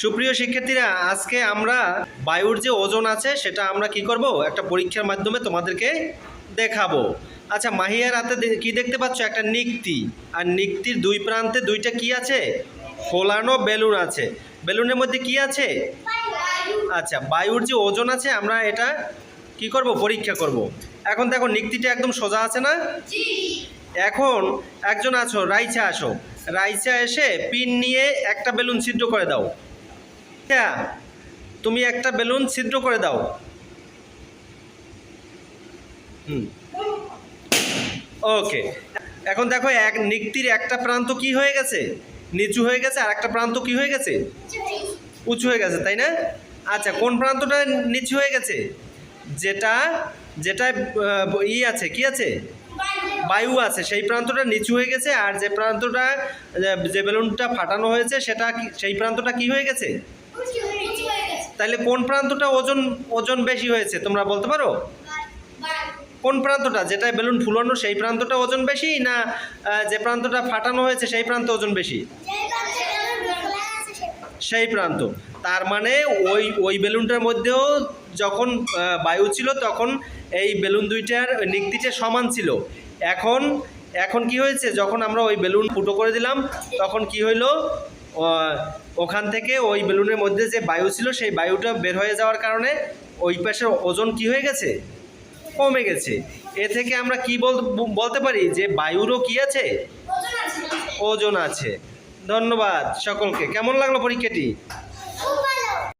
সুপ্রিয় শিক্ষার্থীরা, আজকে আমরা বায়ুর যে ওজন আছে, সেটা আমরা কি করব? একটা পরীক্ষার মাধ্যমে তোমাদেরকে দেখাবো। আচ্ছা মাহিয়ার হাতে কি দেখতে পাচ্ছ? একটা নিক্তি। আর নিক্তির দুই প্রান্তে দুইটা কি আছে? ফোলানো বেলুন আছে। বেলুনের মধ্যে কি আছে? আচ্ছা বায়ুর যে ওজন আছে, আমরা এটা কি করব? পরীক্ষা করব। এখন দেখো, নিক্তিটা একদম সোজা আছে না? এখন একজন আছো রাইচা আসো। রাইচা এসে পিন নিয়ে একটা বেলুন ছিদ্র করে দাও। হ্যাঁ তুমি একটা বেলুন ছিদ্র করে দাও। হুম। ওকে। এখন দেখো, এক নিক্তির একটা প্রান্ত কি হয়ে গেছে? নিচু হয়ে গেছে, আর একটা প্রান্ত কি হয়ে গেছে? উঁচু হয়ে গেছে, তাই না? আচ্ছা কোন প্রান্তটা নিচু হয়ে গেছে? যেটা যেটা ই আছে, কি আছে? বায়ু আছে, সেই প্রান্তটা নিচু হয়ে গেছে, আর যে প্রান্তটা যে বেলুনটা ফাটানো হয়েছে, সেটা সেই প্রান্তটা কি হয়ে গেছে? তাহলে কোন প্রান্তটা ওজন ওজন বেশি হয়েছে, তোমরা বলতে পারো? কোন প্রান্তটা? যেটা বেলুন ফুলানো, সেই প্রান্তটা ওজন বেশি না যে প্রান্তটা ফাটানো হয়েছে, সেই প্রান্ত ওজন বেশি? সেই প্রান্ত। তার মানে ওই ওই বেলুনটার মধ্যেও যখন বায়ু ছিল, তখন এই বেলুন দুইটার নিক্তিটা সমান ছিল। এখন এখন কি হয়েছে? যখন আমরা ওই বেলুন ফুটো করে দিলাম, তখন কি হইল? ওখান থেকে ওই বেলুনের মধ্যে যে বায়ু ছিল, সেই বায়ুটা বের হয়ে যাওয়ার কারণে ওই পাশের ওজন কি হয়ে গেছে? কমে গেছে। এ থেকে আমরা কি বল- বলতে পারি যে বায়ুরও কি আছে? ওজন আছে। ধন্যবাদ সকলকে। কেমন লাগল পরীক্ষাটি?